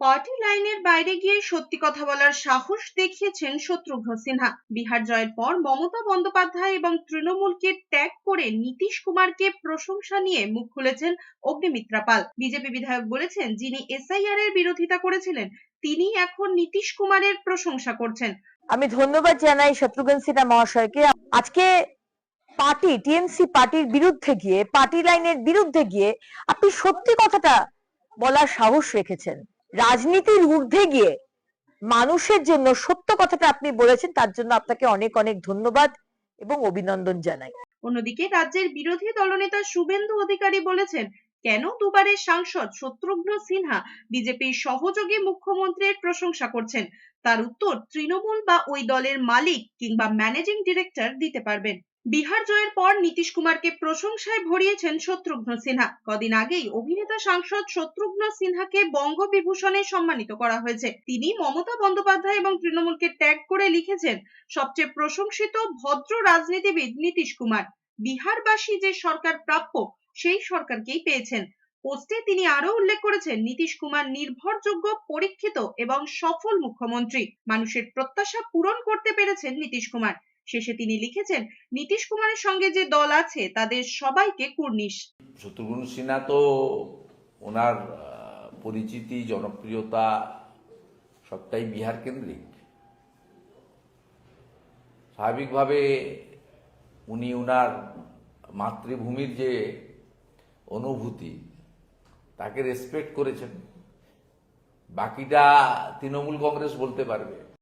Party লাইনের বাইরে গিয়ে সত্যি কথা বলার সাহস দেখিয়েছেন শত্রুঘ্ন সিনহা। বিহার জয়ের পর মমতা বন্দ্যোপাধ্যায় এবং তৃণমূলকে ত্যাগ করে নীতিশ কুমারকে প্রশংসা নিয়ে মুখ খুলেছেন অগ্নিমিত্রা পাল। বিজেপি বিধায়ক বলেছেন, যিনি এসআইআর এর বিরোধিতা করেছিলেন, তিনি এখন নীতিশ কুমারের প্রশংসা করছেন। আমি ধন্যবাদ জানাই শত্রুঘ্ন সিনহা মহাশয়কে। আজকে পার্টি, টিএমসি পার্টির বিরুদ্ধে গিয়ে, পার্টি লাইনের বিরুদ্ধে গিয়ে আপনি সত্যি কথাটা বলার সাহস রেখেছেন। রাজনীতির ঊর্ধ্বে গিয়ে মানুষের জন্য সত্য কথাটা আপনি বলেছেন, তার জন্য আপনাকে অনেক অনেক ধন্যবাদ এবং অভিনন্দন জানাই। অন্যদিকে রাজ্যের বিরোধী দলনেতা শুভেন্দু অধিকারী বলেছেন কেন দুবারের সাংসদ শত্রুঘ্ন সিনহা বিজেপির সহযোগী মুখ্যমন্ত্রীর প্রশংসা করছেন? তার উত্তর, তৃণমূল বা ওই দলের মালিক কিংবা ম্যানেজিং ডিরেক্টর দিতে পারবেন। বিহার জয়ের পর নীতিশ কুমারকে প্রশংসায় ভরিয়েছেন শত্রুঘ্ন সিনহা। কদিন আগেই অভিনেতা সাংসদ শত্রুঘ্ন সিনহাকে বঙ্গবিভূষণে সম্মানিত করা হয়েছে। তিনি মমতা বন্দ্যোপাধ্যায় এবং তৃণমূলকে ত্যাগ করে লিখেছেন, সবচেয়ে প্রশংসিত ভদ্র রাজনীতিবিদ নীতিশ কুমার। বিহারবাসী যে সরকার প্রাপ্য সেই সরকারকেই পেয়েছেন। পোস্টে তিনি আরও উল্লেখ করেছেন, নীতিশ কুমার নির্ভরযোগ্য, পরীক্ষিত এবং সফল মুখ্যমন্ত্রী। মানুষের প্রত্যাশা পূরণ করতে পেরেছেন নীতিশ কুমার। শেষে তিনি লিখেছেন, নীতিশ কুমারের সঙ্গে যে দল আছে, তাদের সবাইকে কুর্নিশ। শত্রুঘ্ন সিনহা তো ওনার পরিচিতি, জনপ্রিয়তা সবটাই বিহার কেন্দ্রিক। স্বাভাবিকভাবে উনি ওনার মাতৃভূমির যে অনুভূতি তাকে রেসপেক্ট করেছেন। বাকিটা তৃণমূল কংগ্রেস বলতে পারবে।